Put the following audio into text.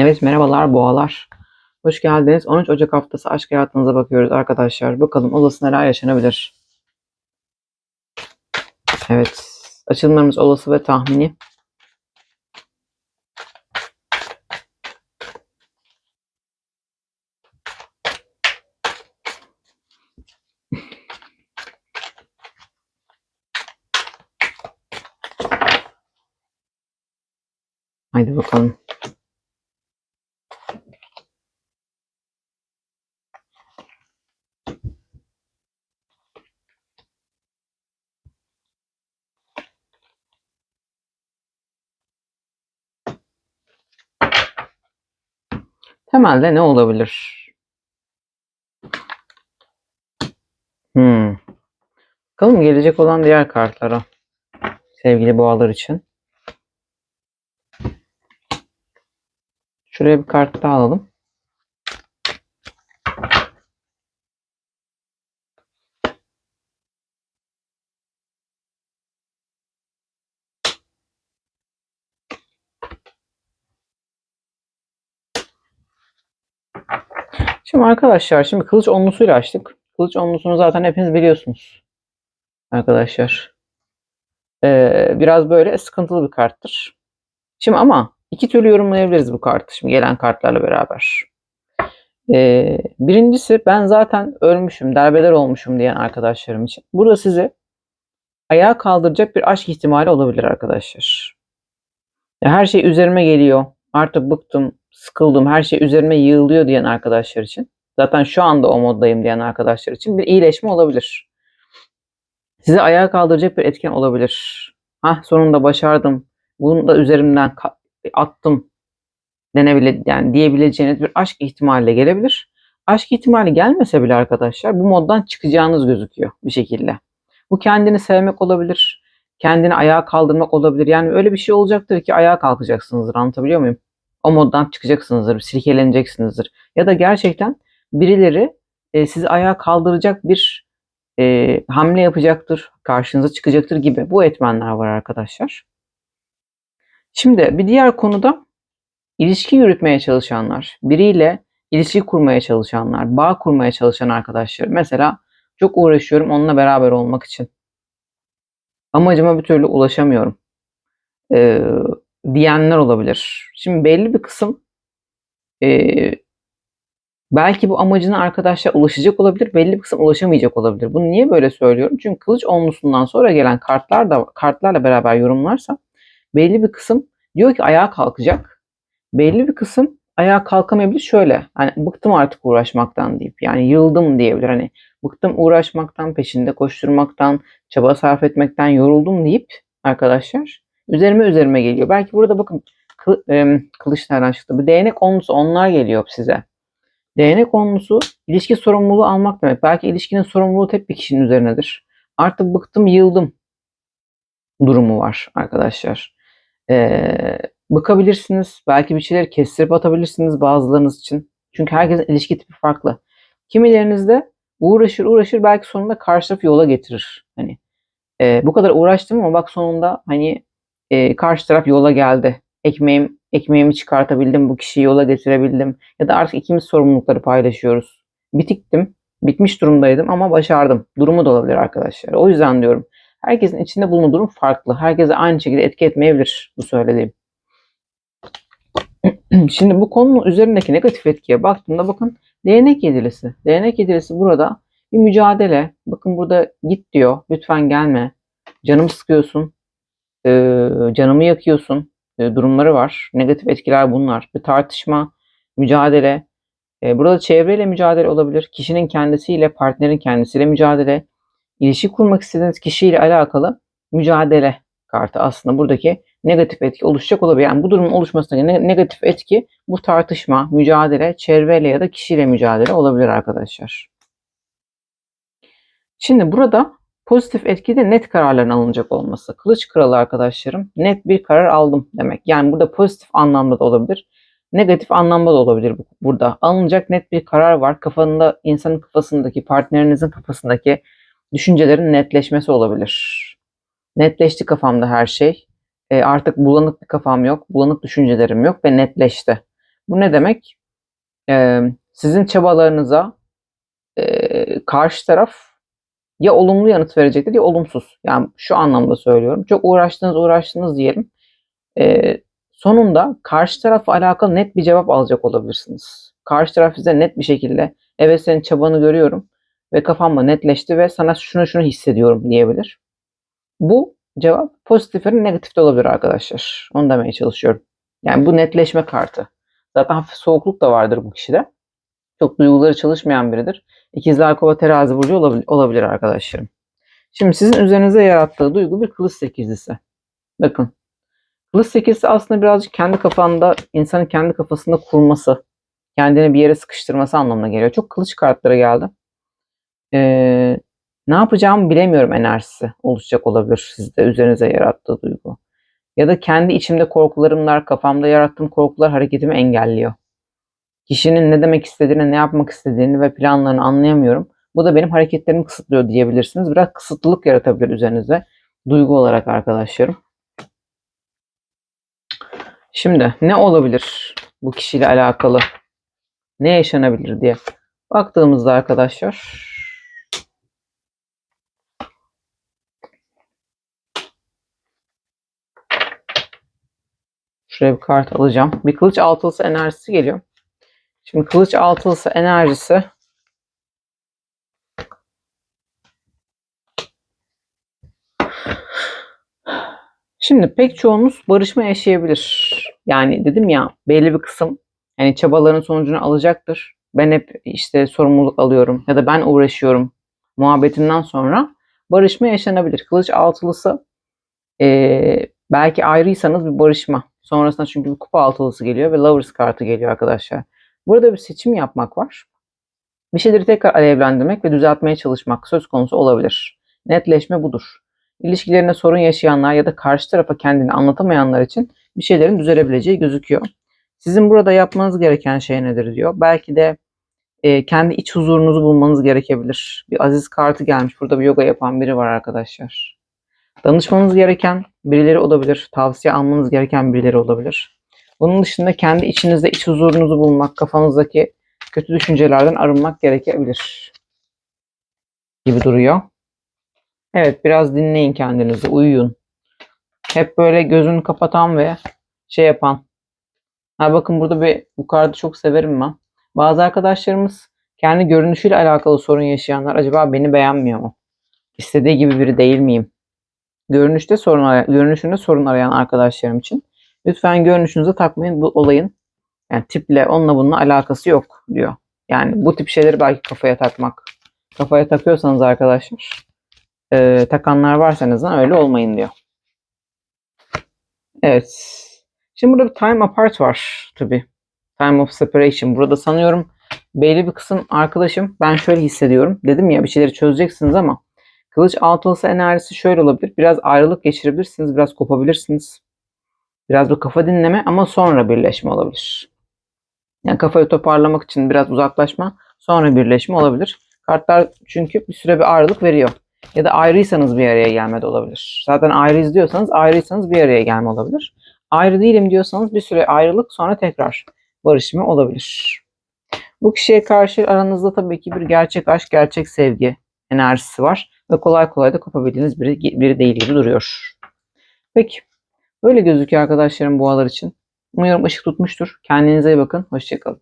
Evet merhabalar boğalar. Hoş geldiniz. 13 Ocak haftası aşk hayatınıza bakıyoruz arkadaşlar. Bakalım olası neler yaşanabilir. Evet. Açılımlarımız olası ve tahmini. Haydi bakalım. Temelde ne olabilir? Hmm. Bakalım gelecek olan diğer kartlara. Sevgili boğalar için. Şuraya bir kart daha alalım. Şimdi arkadaşlar şimdi kılıç onlusuyla açtık. Kılıç onlusunu zaten hepiniz biliyorsunuz. Arkadaşlar. Ee, biraz böyle sıkıntılı bir karttır. Şimdi ama iki türlü yorumlayabiliriz bu kartı şimdi gelen kartlarla beraber. Ee, birincisi ben zaten ölmüşüm, darbeler olmuşum diyen arkadaşlarım için. Burada size ayağa kaldıracak bir aşk ihtimali olabilir arkadaşlar. Ya her şey üzerime geliyor. Artık bıktım, sıkıldım, her şey üzerime yığılıyor diyen arkadaşlar için. Zaten şu anda o moddayım diyen arkadaşlar için bir iyileşme olabilir. Size ayağa kaldıracak bir etken olabilir. Hah sonunda başardım. Bunu da üzerimden attım denebilir yani diyebileceğiniz bir aşk ihtimaliyle gelebilir. Aşk ihtimali gelmese bile arkadaşlar bu moddan çıkacağınız gözüküyor bir şekilde. Bu kendini sevmek olabilir. Kendini ayağa kaldırmak olabilir. Yani öyle bir şey olacaktır ki ayağa kalkacaksınızdır. Anlatabiliyor muyum? O moddan çıkacaksınızdır. Silkeleneceksinizdir. Ya da gerçekten birileri e, sizi ayağa kaldıracak bir e, hamle yapacaktır. Karşınıza çıkacaktır gibi. Bu etmenler var arkadaşlar. Şimdi bir diğer konuda ilişki yürütmeye çalışanlar, biriyle ilişki kurmaya çalışanlar, bağ kurmaya çalışan arkadaşlar. Mesela çok uğraşıyorum onunla beraber olmak için. Amacıma bir türlü ulaşamıyorum. Ee, diyenler olabilir. Şimdi belli bir kısım e, belki bu amacına arkadaşlar ulaşacak olabilir, belli bir kısım ulaşamayacak olabilir. Bunu niye böyle söylüyorum? Çünkü kılıç onlusundan sonra gelen kartlar da kartlarla beraber yorumlarsam belli bir kısım diyor ki ayağa kalkacak. Belli bir kısım ayağa kalkamayabilir şöyle. Hani bıktım artık uğraşmaktan deyip yani yıldım diyebilir. Hani bıktım uğraşmaktan, peşinde koşturmaktan, çaba sarf etmekten yoruldum deyip arkadaşlar üzerime üzerime geliyor. Belki burada bakın kı, e, kılıç nereden çıktı? Bu değnek onlusu onlar geliyor size. Değnek onlusu ilişki sorumluluğu almak demek. Belki ilişkinin sorumluluğu tek bir kişinin üzerinedir. Artık bıktım, yıldım durumu var arkadaşlar. Ee, bıkabilirsiniz. Belki bir şeyleri kestirip atabilirsiniz bazılarınız için. Çünkü herkesin ilişki tipi farklı. Kimilerinizde uğraşır uğraşır belki sonunda karşı tarafı yola getirir. Hani e, bu kadar uğraştım ama bak sonunda hani e, karşı taraf yola geldi. Ekmeğim ekmeğimi çıkartabildim, bu kişiyi yola getirebildim. Ya da artık ikimiz sorumlulukları paylaşıyoruz. Bitiktim, bitmiş durumdaydım ama başardım. Durumu da olabilir arkadaşlar. O yüzden diyorum herkesin içinde bulunduğu durum farklı. Herkese aynı şekilde etki etmeyebilir bu söylediğim. Şimdi bu konunun üzerindeki negatif etkiye baktığımda bakın değnek yedilisi. Değnek yedilisi burada bir mücadele. Bakın burada git diyor. Lütfen gelme. Canımı sıkıyorsun. Ee, canımı yakıyorsun. Ee, durumları var. Negatif etkiler bunlar. Bir tartışma, mücadele. Ee, burada çevreyle mücadele olabilir. Kişinin kendisiyle, partnerin kendisiyle mücadele. İlişki kurmak istediğiniz kişiyle alakalı mücadele kartı aslında buradaki negatif etki oluşacak olabilir. Yani bu durumun oluşmasındaki negatif etki bu tartışma, mücadele, çevreyle ya da kişiyle mücadele olabilir arkadaşlar. Şimdi burada pozitif etki de net kararların alınacak olması. Kılıç kralı arkadaşlarım net bir karar aldım demek. Yani burada pozitif anlamda da olabilir. Negatif anlamda da olabilir burada. Alınacak net bir karar var. Kafanında, insanın kafasındaki, partnerinizin kafasındaki düşüncelerin netleşmesi olabilir. Netleşti kafamda her şey. E, artık bulanık bir kafam yok, bulanık düşüncelerim yok ve netleşti. Bu ne demek? Ee, sizin çabalarınıza e, karşı taraf ya olumlu yanıt verecektir ya olumsuz. Yani şu anlamda söylüyorum. Çok uğraştınız uğraştınız diyelim. Ee, sonunda karşı tarafla alakalı net bir cevap alacak olabilirsiniz. Karşı taraf size net bir şekilde evet senin çabanı görüyorum ve kafamda netleşti ve sana şunu şunu hissediyorum diyebilir. Bu cevap pozitif ve negatif de olabilir arkadaşlar. Onu demeye çalışıyorum. Yani bu netleşme kartı. Zaten hafif soğukluk da vardır bu kişide. Çok duyguları çalışmayan biridir. İkizler kova terazi burcu olabilir, arkadaşlarım. Şimdi sizin üzerinize yarattığı duygu bir kılıç sekizlisi. Bakın. Kılıç sekizlisi aslında birazcık kendi kafanda, insanın kendi kafasında kurması, kendini bir yere sıkıştırması anlamına geliyor. Çok kılıç kartları geldi. Ee, ne yapacağımı bilemiyorum enerjisi oluşacak olabilir sizde üzerinize yarattığı duygu. Ya da kendi içimde korkularımlar, kafamda yarattığım korkular hareketimi engelliyor. Kişinin ne demek istediğini, ne yapmak istediğini ve planlarını anlayamıyorum. Bu da benim hareketlerimi kısıtlıyor diyebilirsiniz. Biraz kısıtlılık yaratabilir üzerinizde duygu olarak arkadaşlarım. Şimdi ne olabilir bu kişiyle alakalı? Ne yaşanabilir diye baktığımızda arkadaşlar Şuraya bir kart alacağım. Bir kılıç altılısı enerjisi geliyor. Şimdi kılıç altılısı enerjisi Şimdi pek çoğunuz barışma yaşayabilir. Yani dedim ya belli bir kısım yani çabaların sonucunu alacaktır. Ben hep işte sorumluluk alıyorum ya da ben uğraşıyorum muhabbetinden sonra barışma yaşanabilir. Kılıç altılısı e, belki ayrıysanız bir barışma. Sonrasında çünkü bir kupa altılısı geliyor ve Lovers kartı geliyor arkadaşlar. Burada bir seçim yapmak var. Bir şeyleri tekrar alevlendirmek ve düzeltmeye çalışmak söz konusu olabilir. Netleşme budur. İlişkilerine sorun yaşayanlar ya da karşı tarafa kendini anlatamayanlar için bir şeylerin düzelebileceği gözüküyor. Sizin burada yapmanız gereken şey nedir diyor. Belki de e, kendi iç huzurunuzu bulmanız gerekebilir. Bir aziz kartı gelmiş. Burada bir yoga yapan biri var arkadaşlar. Danışmanız gereken birileri olabilir. Tavsiye almanız gereken birileri olabilir. Bunun dışında kendi içinizde iç huzurunuzu bulmak, kafanızdaki kötü düşüncelerden arınmak gerekebilir gibi duruyor. Evet biraz dinleyin kendinizi, uyuyun. Hep böyle gözünü kapatan ve şey yapan. Ha bakın burada bir bu kartı çok severim ben. Bazı arkadaşlarımız kendi görünüşüyle alakalı sorun yaşayanlar acaba beni beğenmiyor mu? İstediği gibi biri değil miyim? Görünüşte sorun görünüşünde sorun arayan arkadaşlarım için lütfen görünüşünüze takmayın bu olayın yani tiple onunla bununla alakası yok diyor. Yani bu tip şeyleri belki kafaya takmak. Kafaya takıyorsanız arkadaşlar e, takanlar varsanız da öyle olmayın diyor. Evet. Şimdi burada bir time apart var tabi. Time of separation. Burada sanıyorum belli bir kısım arkadaşım ben şöyle hissediyorum. Dedim ya bir şeyleri çözeceksiniz ama kılıç altılısı enerjisi şöyle olabilir. Biraz ayrılık geçirebilirsiniz. Biraz kopabilirsiniz. Biraz bir kafa dinleme ama sonra birleşme olabilir. Yani kafayı toparlamak için biraz uzaklaşma sonra birleşme olabilir. Kartlar çünkü bir süre bir ayrılık veriyor. Ya da ayrıysanız bir araya gelme de olabilir. Zaten ayrıyız diyorsanız ayrıysanız bir araya gelme olabilir. Ayrı değilim diyorsanız bir süre ayrılık sonra tekrar barışma olabilir. Bu kişiye karşı aranızda tabii ki bir gerçek aşk, gerçek sevgi enerjisi var. Ve kolay kolay da kopabildiğiniz biri, biri değil gibi duruyor. Peki. Böyle gözüküyor arkadaşlarım boğalar için. Umarım ışık tutmuştur. Kendinize iyi bakın. Hoşçakalın.